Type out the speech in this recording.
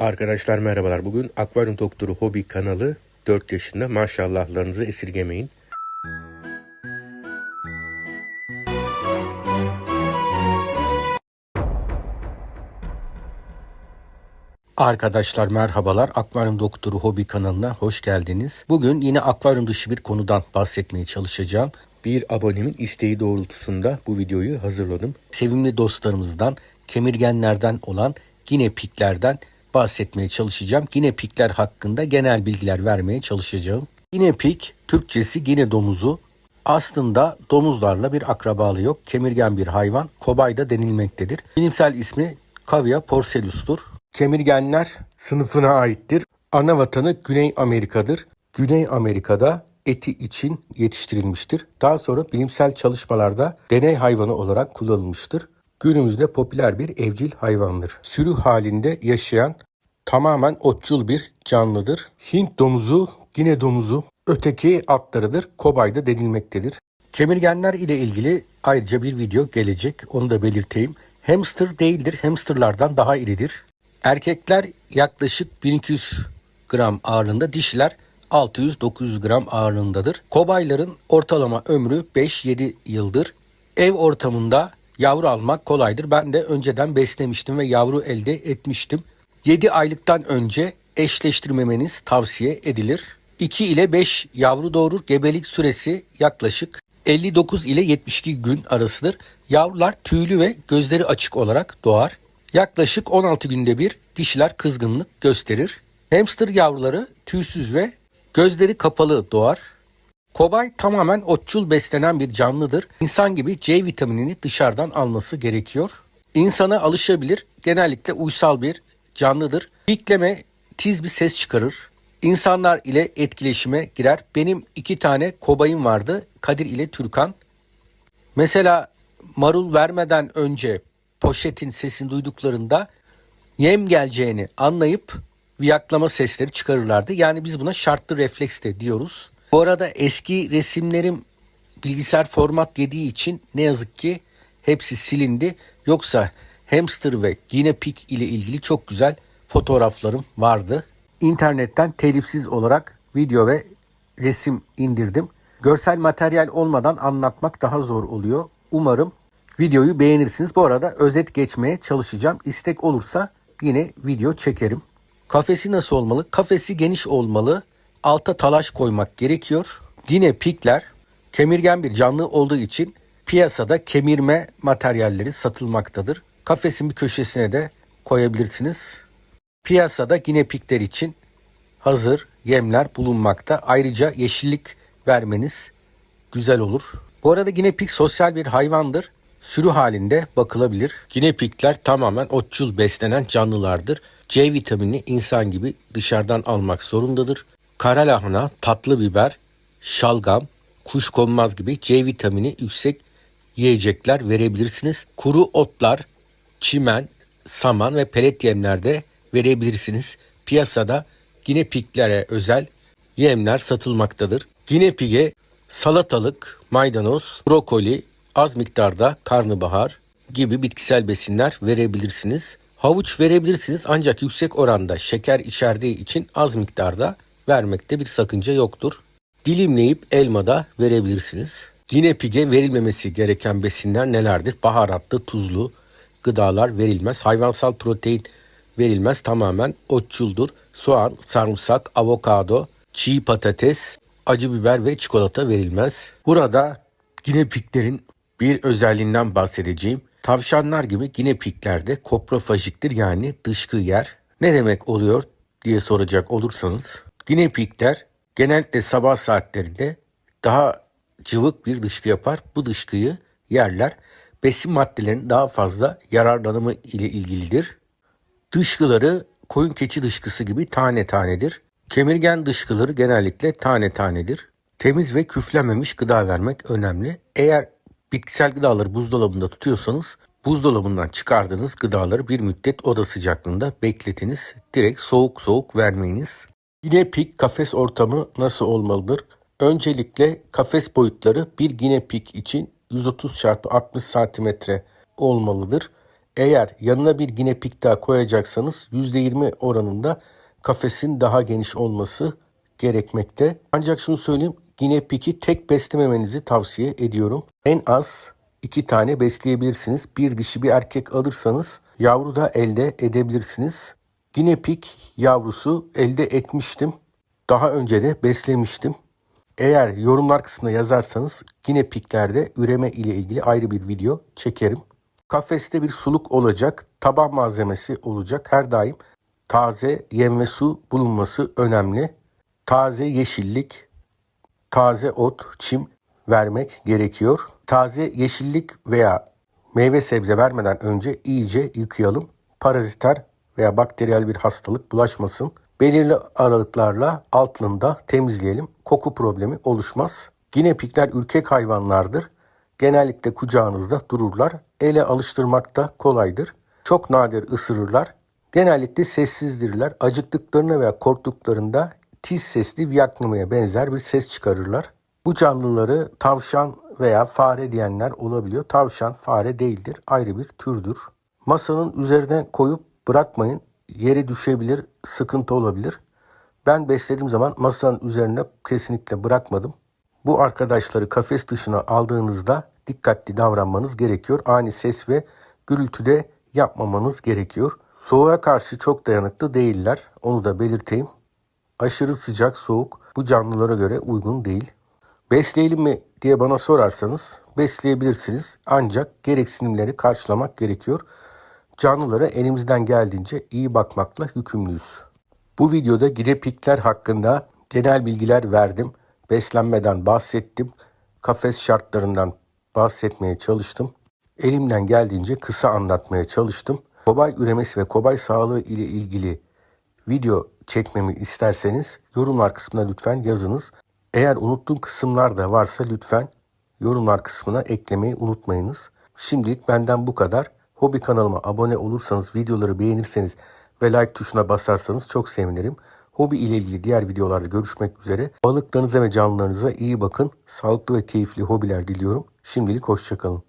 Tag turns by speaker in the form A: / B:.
A: Arkadaşlar merhabalar. Bugün Akvaryum Doktoru Hobi kanalı 4 yaşında. Maşallahlarınızı esirgemeyin. Arkadaşlar merhabalar. Akvaryum Doktoru Hobi kanalına hoş geldiniz. Bugün yine akvaryum dışı bir konudan bahsetmeye çalışacağım. Bir abonemin isteği doğrultusunda bu videoyu hazırladım. Sevimli dostlarımızdan, kemirgenlerden olan ginepiklerden bahsetmeye çalışacağım. Ginepikler hakkında genel bilgiler vermeye çalışacağım. Ginepik, Türkçesi gine domuzu. Aslında domuzlarla bir akrabalığı yok. Kemirgen bir hayvan. Kobay da denilmektedir. Bilimsel ismi Cavia porcellus'tur. Kemirgenler sınıfına aittir. Ana vatanı Güney Amerika'dır. Güney Amerika'da eti için yetiştirilmiştir. Daha sonra bilimsel çalışmalarda deney hayvanı olarak kullanılmıştır. Günümüzde popüler bir evcil hayvandır. Sürü halinde yaşayan tamamen otçul bir canlıdır. Hint domuzu, Gine domuzu, öteki atlarıdır. Kobayda denilmektedir. Kemirgenler ile ilgili ayrıca bir video gelecek. Onu da belirteyim. Hamster değildir. Hamsterlardan daha iridir. Erkekler yaklaşık 1200 gram ağırlığında, dişiler 600-900 gram ağırlığındadır. Kobayların ortalama ömrü 5-7 yıldır. Ev ortamında yavru almak kolaydır. Ben de önceden beslemiştim ve yavru elde etmiştim. 7 aylıktan önce eşleştirmemeniz tavsiye edilir. 2 ile 5 yavru doğurur. Gebelik süresi yaklaşık 59 ile 72 gün arasıdır. Yavrular tüylü ve gözleri açık olarak doğar. Yaklaşık 16 günde bir dişiler kızgınlık gösterir. Hamster yavruları tüysüz ve gözleri kapalı doğar. Kobay tamamen otçul beslenen bir canlıdır. İnsan gibi C vitaminini dışarıdan alması gerekiyor. İnsana alışabilir, genellikle uysal bir canlıdır. Pikleme tiz bir ses çıkarır. İnsanlar ile etkileşime girer. Benim iki tane kobayım vardı. Kadir ile Türkan. Mesela marul vermeden önce poşetin sesini duyduklarında yem geleceğini anlayıp viyaklama sesleri çıkarırlardı. Yani biz buna şartlı refleks de diyoruz. Bu arada eski resimlerim bilgisayar format yediği için ne yazık ki hepsi silindi. Yoksa hamster ve guinea ile ilgili çok güzel fotoğraflarım vardı. İnternetten telifsiz olarak video ve resim indirdim. Görsel materyal olmadan anlatmak daha zor oluyor. Umarım videoyu beğenirsiniz. Bu arada özet geçmeye çalışacağım. İstek olursa yine video çekerim. Kafesi nasıl olmalı? Kafesi geniş olmalı. Alta talaş koymak gerekiyor. Yine pikler kemirgen bir canlı olduğu için piyasada kemirme materyalleri satılmaktadır. Kafesin bir köşesine de koyabilirsiniz. Piyasada yine pikler için hazır yemler bulunmakta. Ayrıca yeşillik vermeniz güzel olur. Bu arada yine pik sosyal bir hayvandır. Sürü halinde bakılabilir. Yine pikler tamamen otçul beslenen canlılardır. C vitamini insan gibi dışarıdan almak zorundadır. Kara lahana, tatlı biber, şalgam, kuşkonmaz gibi C vitamini yüksek yiyecekler verebilirsiniz. Kuru otlar, çimen, saman ve pelet yemlerde verebilirsiniz. Piyasada yine piklere özel yemler satılmaktadır. Yine pige salatalık, maydanoz, brokoli, az miktarda karnabahar gibi bitkisel besinler verebilirsiniz. Havuç verebilirsiniz ancak yüksek oranda şeker içerdiği için az miktarda vermekte bir sakınca yoktur. Dilimleyip elma da verebilirsiniz. Yine pige verilmemesi gereken besinler nelerdir? Baharatlı, tuzlu gıdalar verilmez. Hayvansal protein verilmez. Tamamen otçuldur. Soğan, sarımsak, avokado, çiğ patates, acı biber ve çikolata verilmez. Burada yine piklerin bir özelliğinden bahsedeceğim. Tavşanlar gibi yine piklerde koprofajiktir yani dışkı yer. Ne demek oluyor diye soracak olursanız. Yine pikler genellikle sabah saatlerinde daha cıvık bir dışkı yapar. Bu dışkıyı yerler. Besin maddelerinin daha fazla yararlanımı ile ilgilidir. Dışkıları koyun keçi dışkısı gibi tane tanedir. Kemirgen dışkıları genellikle tane tanedir. Temiz ve küflenmemiş gıda vermek önemli. Eğer bitkisel gıdaları buzdolabında tutuyorsanız buzdolabından çıkardığınız gıdaları bir müddet oda sıcaklığında bekletiniz. Direkt soğuk soğuk vermeyiniz. Yine pik kafes ortamı nasıl olmalıdır? Öncelikle kafes boyutları bir yine pik için 130 çarpı 60 santimetre olmalıdır. Eğer yanına bir ginepik daha koyacaksanız %20 oranında kafesin daha geniş olması gerekmekte. Ancak şunu söyleyeyim ginepiki tek beslememenizi tavsiye ediyorum. En az iki tane besleyebilirsiniz. Bir dişi bir erkek alırsanız yavru da elde edebilirsiniz. Ginepik yavrusu elde etmiştim. Daha önce de beslemiştim. Eğer yorumlar kısmına yazarsanız yine piklerde üreme ile ilgili ayrı bir video çekerim. Kafeste bir suluk olacak, taban malzemesi olacak. Her daim taze yem ve su bulunması önemli. Taze yeşillik, taze ot, çim vermek gerekiyor. Taze yeşillik veya meyve sebze vermeden önce iyice yıkayalım. Paraziter veya bakteriyel bir hastalık bulaşmasın. Belirli aralıklarla altında temizleyelim. Koku problemi oluşmaz. Ginepikler ürkek hayvanlardır. Genellikle kucağınızda dururlar. Ele alıştırmakta kolaydır. Çok nadir ısırırlar. Genellikle sessizdirler. Acıktıklarında veya korktuklarında tiz sesli viyaklamaya benzer bir ses çıkarırlar. Bu canlıları tavşan veya fare diyenler olabiliyor. Tavşan fare değildir. Ayrı bir türdür. Masanın üzerine koyup bırakmayın. Yere düşebilir, sıkıntı olabilir. Ben beslediğim zaman masanın üzerine kesinlikle bırakmadım. Bu arkadaşları kafes dışına aldığınızda dikkatli davranmanız gerekiyor. Ani ses ve gürültüde yapmamanız gerekiyor. Soğuğa karşı çok dayanıklı değiller. Onu da belirteyim. Aşırı sıcak, soğuk bu canlılara göre uygun değil. Besleyelim mi diye bana sorarsanız besleyebilirsiniz. Ancak gereksinimleri karşılamak gerekiyor. Canlılara elimizden geldiğince iyi bakmakla yükümlüyüz. Bu videoda gidepikler hakkında genel bilgiler verdim. Beslenmeden bahsettim. Kafes şartlarından bahsetmeye çalıştım. Elimden geldiğince kısa anlatmaya çalıştım. Kobay üremesi ve kobay sağlığı ile ilgili video çekmemi isterseniz yorumlar kısmına lütfen yazınız. Eğer unuttuğum kısımlar da varsa lütfen yorumlar kısmına eklemeyi unutmayınız. Şimdilik benden bu kadar. Hobi kanalıma abone olursanız, videoları beğenirseniz ve like tuşuna basarsanız çok sevinirim. Hobi ile ilgili diğer videolarda görüşmek üzere. Balıklarınıza ve canlılarınıza iyi bakın. Sağlıklı ve keyifli hobiler diliyorum. Şimdilik hoşçakalın.